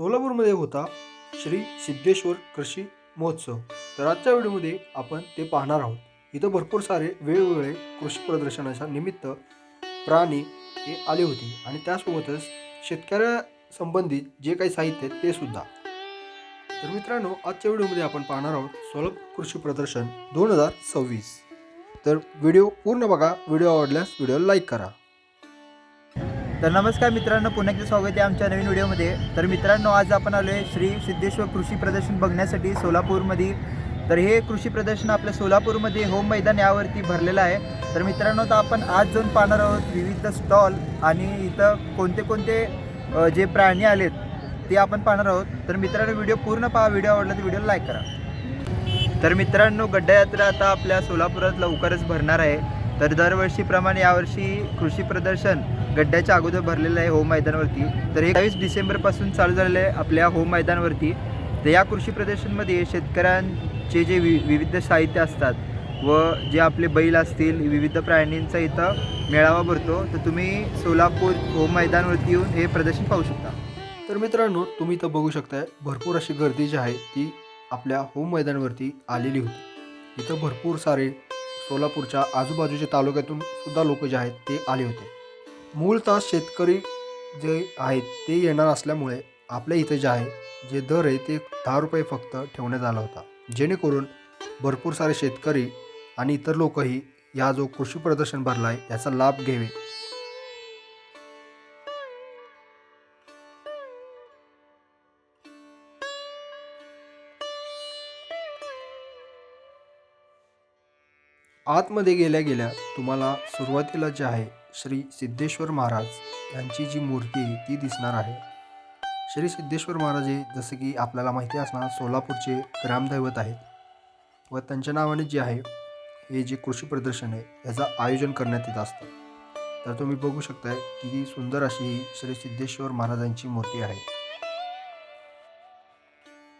सोलापूरमध्ये होता श्री सिद्धेश्वर कृषी महोत्सव. तर आजच्या व्हिडिओमध्ये आपण ते पाहणार आहोत. इथं भरपूर सारे वेगवेगळे कृषी प्रदर्शनाच्या निमित्त प्राणी हे आले होते आणि त्यासोबतच शेतकऱ्यासंबंधित जे काही साहित्य आहे ते सुद्धा. तर मित्रांनो आजच्या व्हिडिओमध्ये आपण पाहणार आहोत सोलापूर कृषी प्रदर्शन दोन हजार सव्वीस. तर व्हिडिओ पूर्ण बघा. व्हिडिओ आवडल्यास व्हिडिओ लाईक करा. तर नमस्कार मित्रांनो पुन्हा एकदा स्वागत आहे आमच्या नवीन व्हिडिओमध्ये. तर मित्रांनो आज आपण आलो आहे श्री सिद्धेश्वर कृषी प्रदर्शन बघण्यासाठी सोलापूरमध्ये. तर हे कृषी प्रदर्शन आपल्या सोलापूरमध्ये होम मैदान यावरती भरलेलं आहे. तर मित्रांनो तर आपण आज जाऊन पाहणार आहोत विविध स्टॉल आणि इथं कोणते कोणते जे प्राणी आलेत ते आपण पाहणार आहोत. तर मित्रांनो व्हिडिओ पूर्ण पहा. व्हिडिओ आवडला तर व्हिडिओ लाईक करा. तर मित्रांनो गड्डा यात्रा आता आपल्या सोलापुरात लवकरच भरणार आहे. तर दरवर्षीप्रमाणे यावर्षी कृषी प्रदर्शन गड्ड्याच्या अगोदर भरलेलं आहे होम मैदानावरती. तर एकवीस बावीस डिसेंबरपासून चालू झालेलं आहे आपल्या होम मैदानावरती. तर या कृषी प्रदर्शनमध्ये शेतकऱ्यांचे जे वि विविध साहित्य असतात व जे आपले बैल असतील विविध प्राण्यांचा इथं मेळावा भरतो. तर तुम्ही सोलापूर होम मैदानावरती येऊन हे प्रदर्शन पाहू शकता. तर मित्रांनो तुम्ही इथं बघू शकताय भरपूर अशी गर्दी जी आहे ती आपल्या होम मैदानावरती आलेली होती. इथं भरपूर सारे सोलापूरच्या आजूबाजूच्या तालुक्यातून सुद्धा लोक जे आहेत ते आले होते. मूळतः शेतकरी जे आहेत ते येणार असल्यामुळे आपल्या इथे जे आहे जे दर आहे ते दहा रुपये फक्त ठेवण्यात आला होता. जेणेकरून भरपूर सारे शेतकरी आणि इतर लोकही या जो कृषी प्रदर्शन भरला आहे याचा लाभ घ्यावे. आतमध्ये गेल्या गेल्या तुम्हाला सुरुवातीला जे आहे श्री सिद्धेश्वर महाराज यांची जी मूर्ती आहे ती दिसणार आहे. श्री सिद्धेश्वर महाराज हे जसं की आपल्याला माहिती असणार सोलापूरचे ग्रामदैवत आहेत. व त्यांच्या नावाने जे आहे हे जे कृषी प्रदर्शन आहे याचं आयोजन करण्यात येत असतं. तर तुम्ही बघू शकताय किती सुंदर अशी ही श्री सिद्धेश्वर महाराजांची मूर्ती आहे.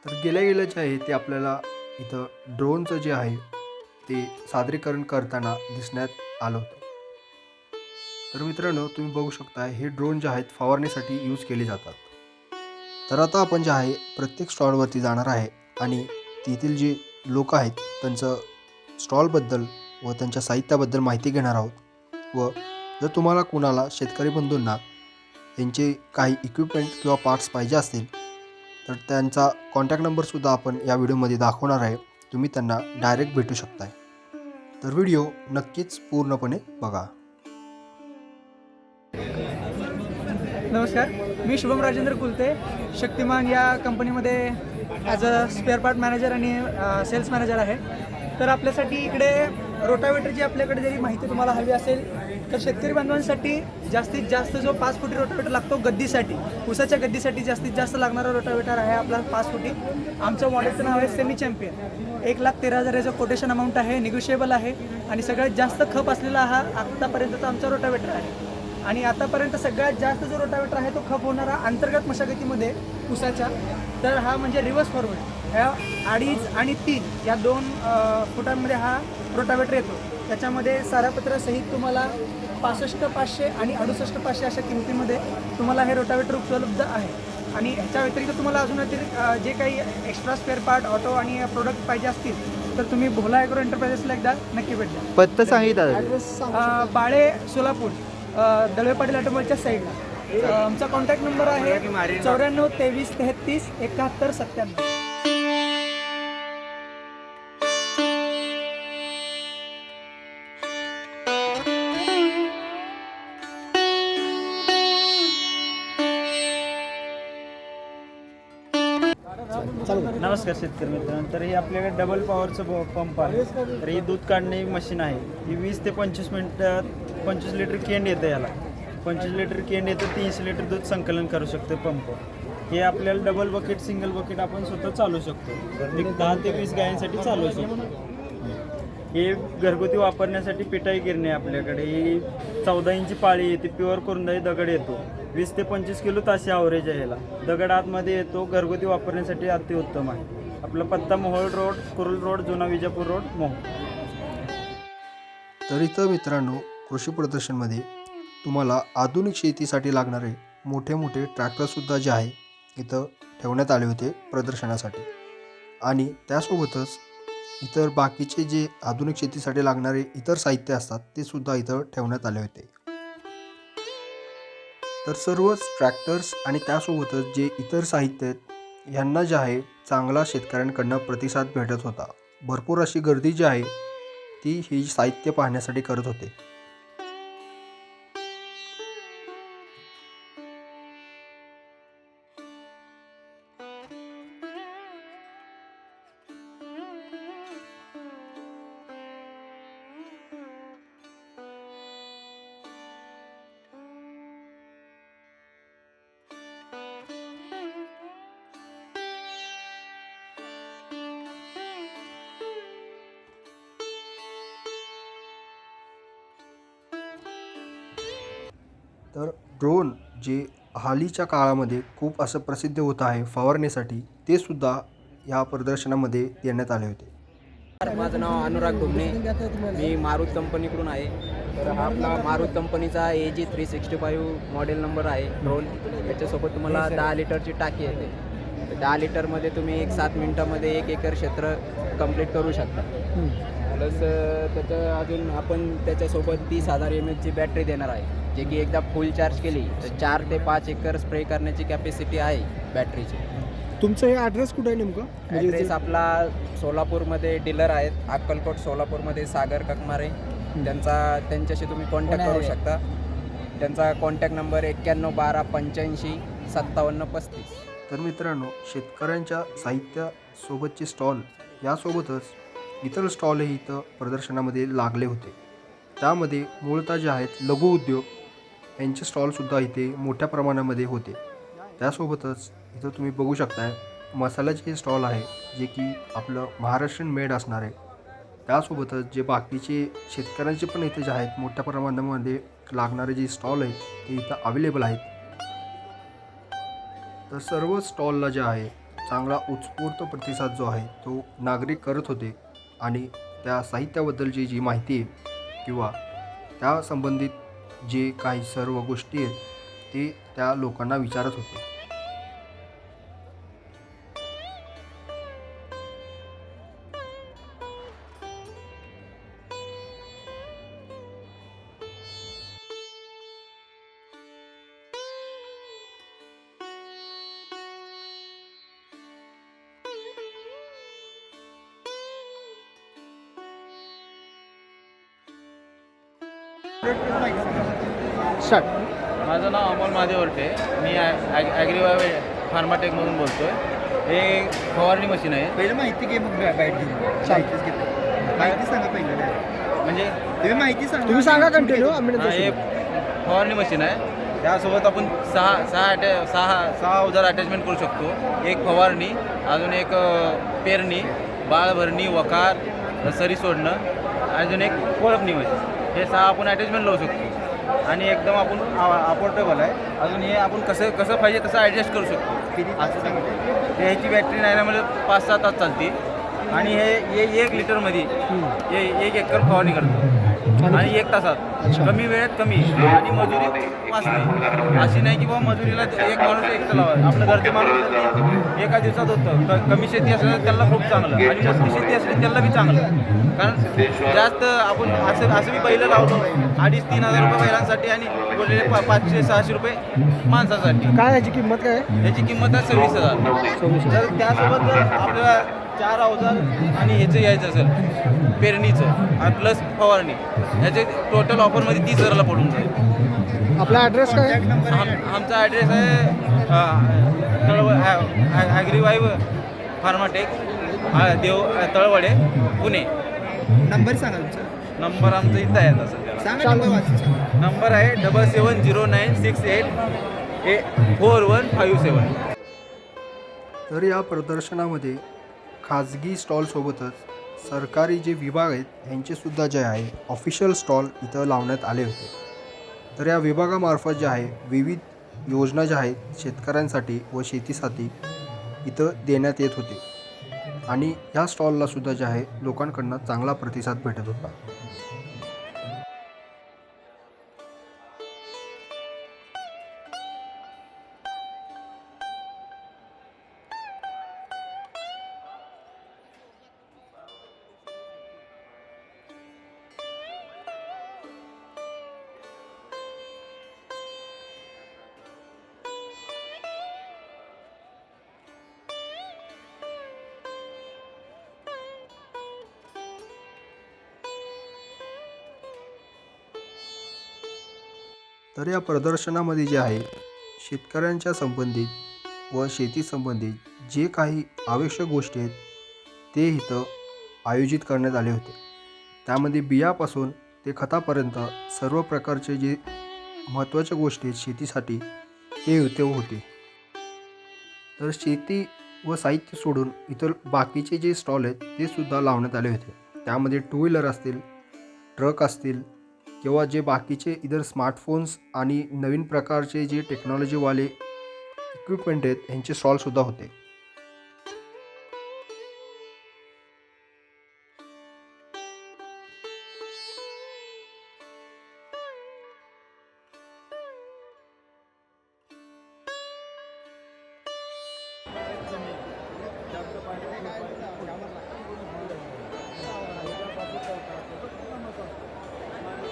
तर गेल्या गेल्या जे आहे ते आपल्याला इथं ड्रोनचं जे आहे ते सादरीकरण करताना दिसण्यात आलं होतं. तर मित्रांनो तुम्ही बघू शकता हे ड्रोन जे आहेत फवारणीसाठी यूज केले जातात. तर आता आपण जे आहे प्रत्येक स्टॉलवरती जाणार आहे आणि तेथील जे लोक आहेत त्यांचं स्टॉलबद्दल व त्यांच्या साहित्याबद्दल माहिती घेणार आहोत. व जर तुम्हाला कुणाला शेतकरी बंधूंना त्यांचे काही इक्विपमेंट किंवा पार्ट्स पाहिजे असतील तर त्यांचा कॉन्टॅक्ट नंबरसुद्धा आपण या व्हिडिओमध्ये दाखवणार आहे. तुम्ही त्यांना डायरेक्ट भेटू शकताय. तर व्हिडिओ नक्कीच पूर्णपणे बघा. नमस्कार मी शुभम राजेंद्र कुलते शक्तिमान या कंपनीमध्ये as a spare part manager आणि सेल्स मॅनेजर आहे. तर आपल्यासाठी इकडे रोटावेटरची आपल्याकडे जरी माहिती तुम्हाला हवी असेल तर शेतकरी बांधवांसाठी जास्तीत जास्त जो पाच फुटी रोटावेटर लागतो गद्दीसाठी उसाच्या गद्दीसाठी जास्तीत जास्त लागणारा रोटावेटर आहे आपला पाच फुटी. आमचं मॉडेलचं नाव आहे सेमी चॅम्पियन एक लाख तेरा हजार याचं कोटेशन अमाऊंट आहे निगोशिएबल आहे आणि सगळ्यात जास्त खप असलेला हा आत्तापर्यंतचा आमचा रोटावेटर आहे. आणि आतापर्यंत सगळ्यात जास्त जो रोटावेटर आहे तो खप होणारा अंतर्गत मशागतीमध्ये उसाच्या तर हा म्हणजे रिव्हर्स फॉरवर्ड ह्या अडीच आणि तीन या दोन फुटांमध्ये हा रोटावेटर येतो. त्याच्यामध्ये सारापत्र सहित तुम्हाला पासष्ट पाचशे आणि अडुसष्ट पाचशे अशा किमतीमध्ये तुम्हाला हे रोटावेटर उपलब्ध आहे. आणि ह्याच्या व्यतिरिक्त तुम्हाला अजून अतिरिक्त जे काही एक्स्ट्रा स्पेअर पार्ट ऑटो आणि प्रोडक्ट पाहिजे असतील तर तुम्ही भोला ॲग्रो एंटरप्राइजेसला एकदा नक्की भेट द्या. पत्ता सांगितलं बाळे सोलापूर दळवे पाटील ऑटोमोबाईलच्या साईडला आमचा कॉन्टॅक्ट नंबर आहे चौऱ्याण्णव तेवीस तेहतीस एकाहत्तर सत्त्याण्णव. नमस्कार शेतकरी मित्रांनो. तर हे आपल्याकडे डबल पॉवरचं पंप आहे. तर ही दूध काढणे मशीन आहे. ही वीस ते पंचवीस मिनटात पंचवीस लिटर केंड येतं याला. पंचवीस लिटर केंड येतं तीनशे लिटर दूध संकलन करू शकतो पंप हे आपल्याला डबल बकेट सिंगल बकेट आपण स्वतः चालू शकतो. एक दहा ते वीस गायांसाठी चालू शकतो. हे घरगुती वापरण्यासाठी पिठाई गिरणे आपल्याकडे. ही चौदा इंची पाळी येते प्युअर करून दगड येतो. वीस ते पंचवीस किलो ताशी ॲव्हरेज आहे ह्याला दगड आतमध्ये येतो घरगुती वापरण्यासाठी अतिउत्तम आहे. आपला पत्ता मोहोळ रोड कुरुल रोड जुना विजापूर रोड मोहोळ. तर इथं मित्रांनो कृषी प्रदर्शनमध्ये तुम्हाला आधुनिक शेतीसाठी लागणारे मोठे मोठे ट्रॅक्टरसुद्धा जे आहे इथं ठेवण्यात आले होते प्रदर्शनासाठी. आणि त्यासोबतच इतर बाकीचे जे आधुनिक शेतीसाठी लागणारे इतर साहित्य असतात ते सुद्धा इथं ठेवण्यात आले होते. तर सर्वच ट्रॅक्टर्स आणि त्यासोबतच जे इतर साहित्य आहेत यांना जे आहे चांगला शेतकऱ्यांकडनं प्रतिसाद भेटत होता. भरपूर अशी गर्दी जी आहे ती ही साहित्य पाहण्यासाठी करत होते. तर ड्रोन जे हालीच्या काळामध्ये खूप असं प्रसिद्ध होत आहे फवारणीसाठी ते सुद्धा या प्रदर्शनामध्ये देण्यात आले होते. माझं नाव अनुराग डुमणे मी मारुत कंपनीकडून आहे. तर हा आपला मारुत कंपनीचा A G three sixty five model number आहे ड्रोन याच्यासोबत तुम्हाला दहा लिटरची टाकी येते तर दहा लिटरमध्ये तुम्ही एक सात मिनटामध्ये एक एकर क्षेत्र कंप्लीट करू शकता. प्लस त्याचं अजून आपण त्याच्यासोबत तीस हजार एम एचची बॅटरी देणार आहे. जे की एकदा फुल चार्ज केली तर चार ते पाच एकर स्प्रे करण्याची कॅपॅसिटी आहे बॅटरीची तुमचं हे ॲड्रेस कुठं आहे नेमकं? म्हणजे ॲड्रेस आपला सोलापूरमध्ये डीलर आहेत अक्कलकोट सोलापूरमध्ये सागर ककमारे. त्यांचा त्यांच्याशी तुम्ही कॉन्टॅक्ट करू शकता. त्यांचा कॉन्टॅक्ट नंबर एक्क्याण्णव बारा पंच्याऐंशी सत्तावन्न पस्तीस. तर मित्रांनो शेतकऱ्यांच्या साहित्यासोबतचे स्टॉल यासोबतच इतर स्टॉलही इथं प्रदर्शनामध्ये लागले होते. त्यामध्ये मूळतः जे आहेत लघु उद्योग यांचे स्टॉलसुद्धा इथे मोठ्या प्रमाणामध्ये होते. त्यासोबतच इथं तुम्ही बघू शकताय मसाल्याचे स्टॉल आहे जे की आपलं महाराष्ट्रीयन मेड असणार आहे. त्यासोबतच जे बाकीचे शेतकऱ्यांचे पण इथे जे आहेत मोठ्या प्रमाणामध्ये लागणारे जे स्टॉल आहेत ते इथं अवेलेबल आहेत. तर सर्व स्टॉलला जे आहे चांगला उत्स्फूर्त प्रतिसाद जो आहे तो नागरिक करत होते. आणि त्या साहित्याबद्दलची जी माहिती आहे किंवा त्या संबंधित जे काही सर्व गोष्टी आहेत ते त्या लोकांना विचारत होते. स्टार्ट माझं नाव अमोल महादेवर्टे. मी ॲग्रिवा फार्माटेकमधून बोलतो आहे हे फवारणी मशीन आहे. पहिलं माहिती घे मग बाईट घेऊन. माहितीच घेतो माहिती सांगा पहिलं. म्हणजे तुम्ही माहिती सांगा. तुम्ही सांगा कंटिन्यू आम्ही हा. फवारणी मशीन आहे. त्यासोबत आपण सहा सहा अटॅ सहा सहा अवजार अटॅचमेंट करू शकतो. एक फवारणी अजून एक पेरणी बाळ भरणी वकार सरी सोडणं अजून एक कोळपणी मशीन हे सहा आपण अटॅचमेंट लावू शकतो. आणि एकदम आपण अफोर्डेबल आहे. अजून हे आपण कसं कसं पाहिजे तसं ॲडजस्ट करू शकतो. किती असं सांगितलं हे ह्याची बॅटरी नाही म्हणजे पाच सहा तास चालते. आणि हे हे एक लिटरमध्ये हे एक एकर फवारणी करतो. आणि एक तासात. कमी वेळेत कमी. आणि मजुरी वाचते अशी नाही की बाबा मजुरीला एक माणूस एकटं लावा. आपलं घरचे माणूस तर एका दिवसात होतं क- कमी शेती असलं तर त्याला खूप चांगलं. आणि मोठी शेती असली तर त्याला बी चांगलं. कारण जास्त आपण असं असं बी पहिलं लावतो अडीच तीन हजार रुपये महिलांसाठी आणि बोललेले पा पाचशे सहाशे रुपये माणसासाठी. काय याची किंमत काय? याची किंमत आहे सव्वीस हजार. तर त्यासोबत आपल्याला चार अवजार आणि ह्याचं घ्यायचं असेल पेरणीचं प्लस फवारणी. ह्याचे टोटल ऑफरमध्ये तीस हजाराला पडून जाईल. आपला ॲड्रेस काय? आहे? आम- आमचा ॲड्रेस आहे अ, तळव ॲग्रीवाईव फार्माटेक देव तळवडे पुणे. नंबर सांगा तुमचा. नंबर आमचा इथं आहे आता सध्या. सांगा नंबर. नंबर आहे double seven zero nine six eight A four one five seven तर या प्रदर्शनामध्ये खाजगी स्टॉलसोबतच सरकारी जे विभाग आहेत यांचेसुद्धा जे आहे ऑफिशियल स्टॉल इथं लावण्यात आले होते. तर या विभागामार्फत जे आहे विविध योजना ज्या आहेत शेतकऱ्यांसाठी व शेतीसाठी इथं देण्यात येत होते. आणि या स्टॉललासुद्धा जे आहे लोकांकडनं चांगला प्रतिसाद भेटत होता. तर या प्रदर्शनामध्ये जे आहे शेतकऱ्यांच्या संबंधित व शेती संबंधित जे काही आवश्यक गोष्टी आहेत ते इथं आयोजित करण्यात आले होते. त्यामध्ये बियापासून ते खतापर्यंत सर्व प्रकारचे जे महत्त्वाच्या गोष्टी आहेत शेतीसाठी ते इथे होते. तर शेती व साहित्य सोडून इतर बाकीचे जे स्टॉल आहेत ते सुद्धा लावण्यात आले होते. त्यामध्ये टू व्हीलर असतील ट्रक असतील किंवा जे बाकीचे इतर स्मार्टफोन्स आणि नवीन प्रकारचे जे टेक्नॉलॉजीवाले इक्विपमेंट आहेत ह्यांचे सुद्धा होते. हे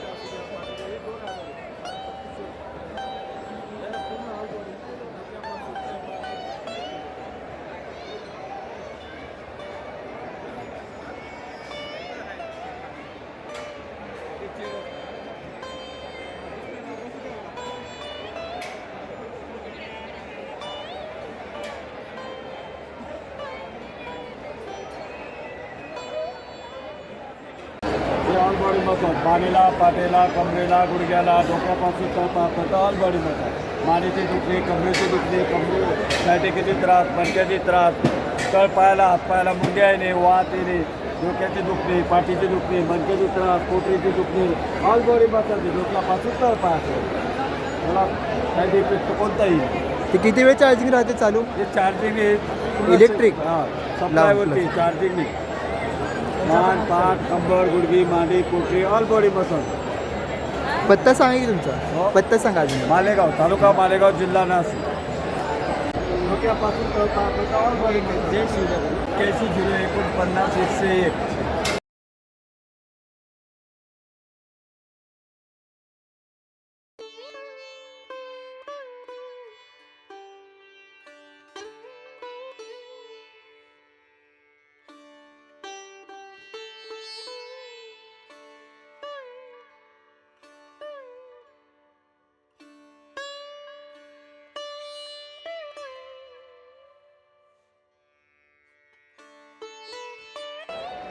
मसाज मानेला पाठीला कमरेला गुडघ्याला डोक्यापासून ऑल बॉडी मसाज मानेचे दुखणे कमरेचे दुखणे कमरे सायटिकेचे त्रास मणक्याचे त्रास तळपायाला हातपायाला मुंग्या येणे वात येणे डोक्याचे दुखणे पाठीचे दुखणे मणक्याचे त्रास पोटरीचे दुखणे ऑल बॉडी मसाज डोक्यापासून तळपायापर्यंत मला साईड इफेक्ट कोणताही. ते किती वेळ चार्जिंग राहते चालू? हे चार्जिंग Electric? हां सप्लायवरती चार्जिंग नाही. मान पाठ कंबर गुडघी मांडी पोटरी ऑल बॉडी मसाज पत्ता सांगा की तुमचा? हो. पत्ता सांगा अजून. मालेगाव तालुका मालेगाव जिल्हा नाशिक. डोक्यापासून तळपापर्यंत ऑल बॉडी मसाज एक्क्याऐंशी झिरो एकोणपन्नास एकशे एक.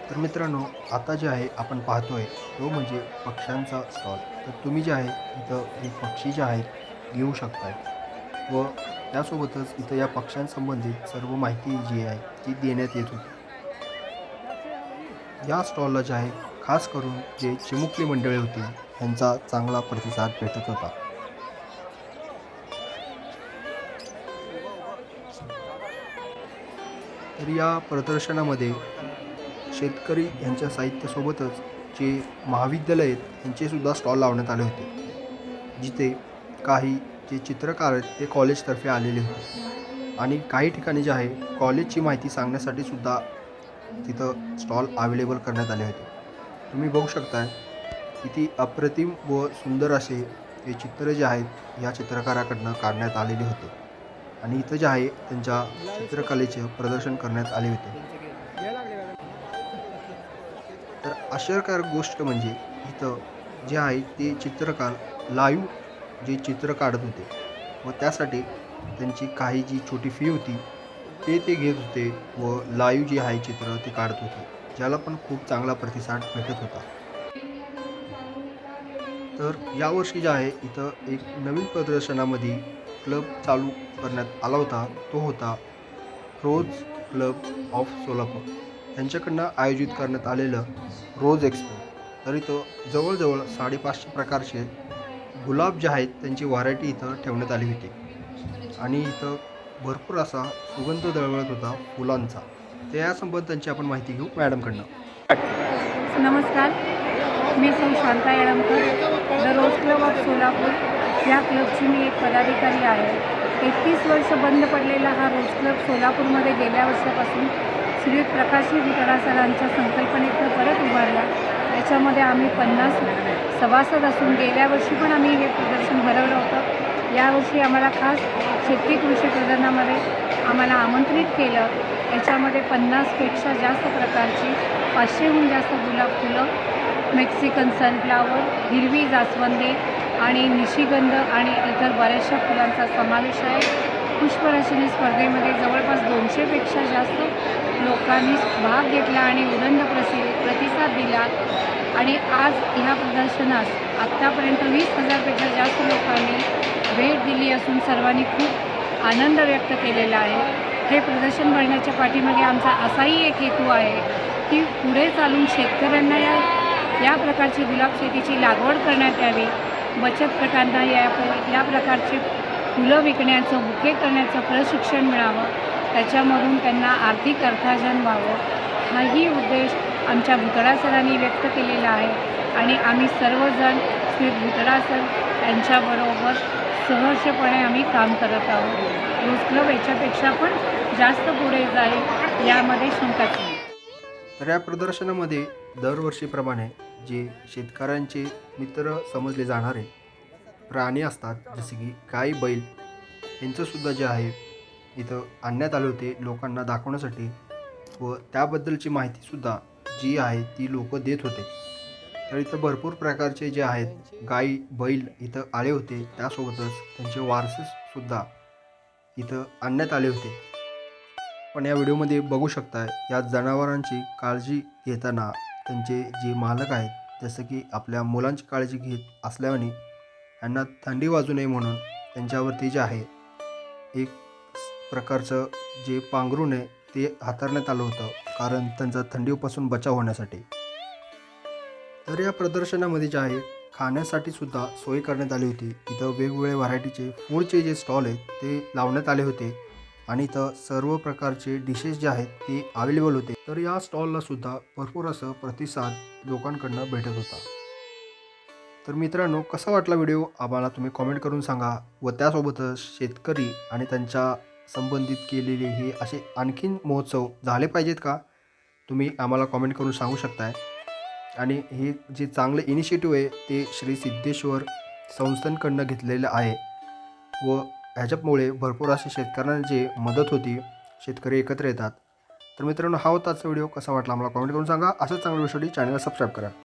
तर मित्रांनो आता जे आहे आपण पाहतोय तो म्हणजे पक्ष्यांचा स्टॉल तर तुम्ही जे आहे इथं हे पक्षी जे आहेत घेऊ शकताय. व त्यासोबतच इथं या पक्ष्यांसंबंधित सर्व माहिती जी आहे ती देण्यात येत होती. या स्टॉलला जे आहे खास करून जे चिमुकली मंडळी होती यांचा चांगला प्रतिसाद भेटत होता. तर या प्रदर्शनामध्ये शेतकरी यांच्या साहित्यासोबतच जे महाविद्यालय आहेत यांचेसुद्धा स्टॉल लावण्यात आले होते. जिथे काही जे चित्रकार आहेत ते कॉलेजतर्फे आलेले होते. आणि काही ठिकाणी जे आहे कॉलेजची माहिती सांगण्यासाठी सुद्धा तिथं स्टॉल अवेलेबल करण्यात आले होते. तुम्ही बघू शकताय किती अप्रतिम व सुंदर असे हे चित्र जे आहेत या चित्रकाराकडनं काढण्यात आलेले होते. आणि इथं जे आहे त्यांच्या चित्रकलेचे प्रदर्शन करण्यात आले होते. तर आश्चर्यकारक गोष्ट म्हणजे इथं जे आहे ते चित्रकार लाईव्ह जे चित्र काढत होते. व त्यासाठी त्यांची काही जी छोटी फी होती ते ते घेत होते व लाईव्ह जे आहे चित्र ते काढत होते ज्याला पण खूप चांगला प्रतिसाद भेटत होता. तर यावर्षी जे आहे इथं एक नवीन प्रदर्शनामध्ये क्लब चालू करण्यात आला होता तो होता रोज क्लब ऑफ सोलापूर. यांच्याकडनं आयोजित करण्यात आलेलं रोज एक्सपो तर इथं जवळजवळ साडेपाचशे प्रकारचे गुलाब जे आहेत त्यांची व्हरायटी इथं ठेवण्यात आली होती. आणि इथं भरपूर असा सुगंध दळवळत होता फुलांचा. तर यासंबंधी त्यांची आपण माहिती घेऊ मॅडमकडनं. नमस्कार. मी सौ Shanta Yelamkar the rose club of Solapur. या क्लबची मी एक पदाधिकारी आहे. एकतीस वर्ष बंद पडलेला हा रोज क्लब सोलापूरमध्ये गेल्या वर्षापासून श्री प्रकाशी वितरा सरांच्या संकल्पनेतनं परत उभारला. याच्यामध्ये आम्ही पन्नास सभासद असून गेल्या वर्षी पण आम्ही हे प्रदर्शन भरवलं होतं. यावर्षी आम्हाला खास शेतकी कृषी प्रदर्शनामध्ये आम्हाला आमंत्रित केलं. याच्यामध्ये पन्नासपेक्षा जास्त प्रकारची पाचशेहून जास्त गुलाब फुलं मेक्सिकन सनफ्लावर हिरवी जास्वंदी आणि निशिगंध आणि इतर बऱ्याचशा फुलांचा समावेश आहे. पुष्परचनी स्पर्धेमध्ये जवळपास दोनशेपेक्षा जास्त लोकांनी भाग घेतला आणि उदंड प्रसि प्रतिसाद दिला. आणि आज ह्या प्रदर्शनास आत्तापर्यंत वीस हजारपेक्षा जास्त लोकांनी भेट दिली असून सर्वांनी खूप आनंद व्यक्त केलेला आहे. हे प्रदर्शन भरण्याच्या पाठीमागे आमचा असाही एक हेतू आहे की पुढे चालून शेतकऱ्यांना या या प्रकारची गुलाब शेतीची लागवड करण्यात यावी. बचत गटांना या या प्रकारचे फुलं विकण्याचं बुके करण्याचं प्रशिक्षण मिळावं. त्याच्यामधून त्यांना आर्थिक अर्थार्जन व्हावं. हाही उद्देश आमच्या भुतडा सरांनी व्यक्त केलेला आहे. आणि आम्ही सर्वजण श्री भुतडा सर यांच्याबरोबर सहर्षपणे आम्ही काम करत आहोत. रोज क्लब याच्यापेक्षा पण जास्त पुढे जाईल यामध्ये शंकाच नाही. तर या प्रदर्शनामध्ये दरवर्षीप्रमाणे जे शेतकऱ्यांचे मित्र समजले जाणारे प्राणी असतात जसे की गाई बैल यांचंसुद्धा जे आहे इथं आणण्यात आले होते लोकांना दाखवण्यासाठी व त्याबद्दलची माहितीसुद्धा जी आहे ती लोक देत होते. तर इथं भरपूर प्रकारचे जे आहेत गाई बैल इथं आले होते. त्यासोबतच त्यांचे वारसेसुद्धा इथं आणण्यात आले होते. पण या व्हिडिओमध्ये बघू शकता या जनावरांची काळजी घेताना त्यांचे जे मालक आहेत जसं की आपल्या मुलांची काळजी घेत असल्याने यांना थंडी वाजू नये म्हणून त्यांच्यावरती जे आहे एक प्रकारचं जे पांघरून आहे ते हाताळण्यात आलं होतं कारण त्यांचा थंडीपासून बचाव होण्यासाठी. तर या प्रदर्शनामध्ये जे आहे खाण्यासाठी सुद्धा सोय करण्यात आली होती. इथं वेगवेगळ्या व्हरायटीचे फूडचे जे स्टॉल आहेत ते लावण्यात आले होते. आणि इथं सर्व प्रकारचे डिशेस जे आहेत ते अवेलेबल होते. तर या स्टॉलला सुद्धा भरपूर असं प्रतिसाद लोकांकडनं भेटत होता. तर मित्रांनो कसा वाटला व्हिडिओ? आम्हाला तुम्ही कॉमेंट करून सांगा. व त्यासोबतच शेतकरी आणि त्यांच्या संबंधित केलेले हे असे आणखीन महोत्सव झाले पाहिजेत का? तुम्ही आम्हाला कॉमेंट करून सांगू शकताय. आणि हे जे चांगलं इनिशिएटिव्ह आहे ते श्री सिद्धेश्वर संस्थांकडनं घेतलेलं आहे. व ह्याच्यामुळे भरपूर असे शेतकऱ्यांना जे मदत होती शेतकरी एकत्र येतात. तर मित्रांनो हा होता आजचा व्हिडिओ कसा वाटला आम्हाला कॉमेंट करून सांगा. असंच चांगल्या व्हिडिओसाठी चॅनलला सबस्क्राईब करा.